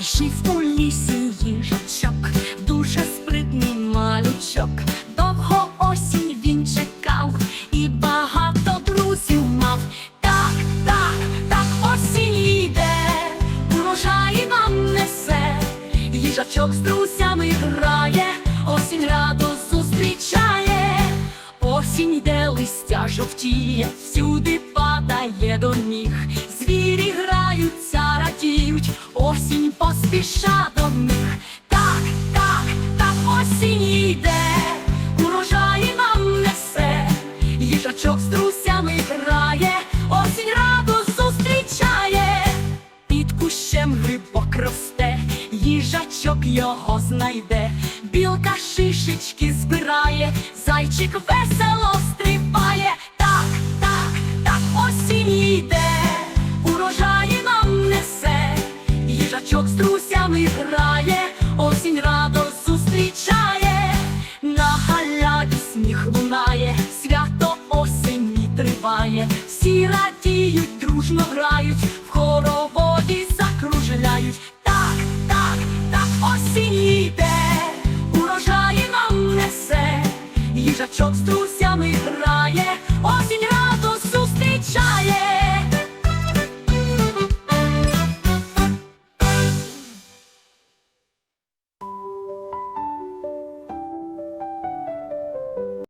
Жив у лісі їжачок, дуже спритний малючок. Довго осінь він чекав і багато друзів мав. Так, так, так осінь йде, урожай нам несе. Їжачок з друзями грає, осінь радо листя жовтіє, всюди падає до ніг. Звірі граються, радіють, осінь поспіша до них. Так, так, так осінь йде, урожай нам несе, їжачок з друзями грає, осінь раду зустрічає. Під кущем грибок росте, їжачок його знайде, білка шишечки збирає, зайчик весело осінь радо зустрічає, на галяді сніг лунає, свято осені триває, всі радіють, дружно грають, в хороводі закружляють. Так, так, так осінь йде, урожаї нам несе, їжачок з друзями грає, осінь.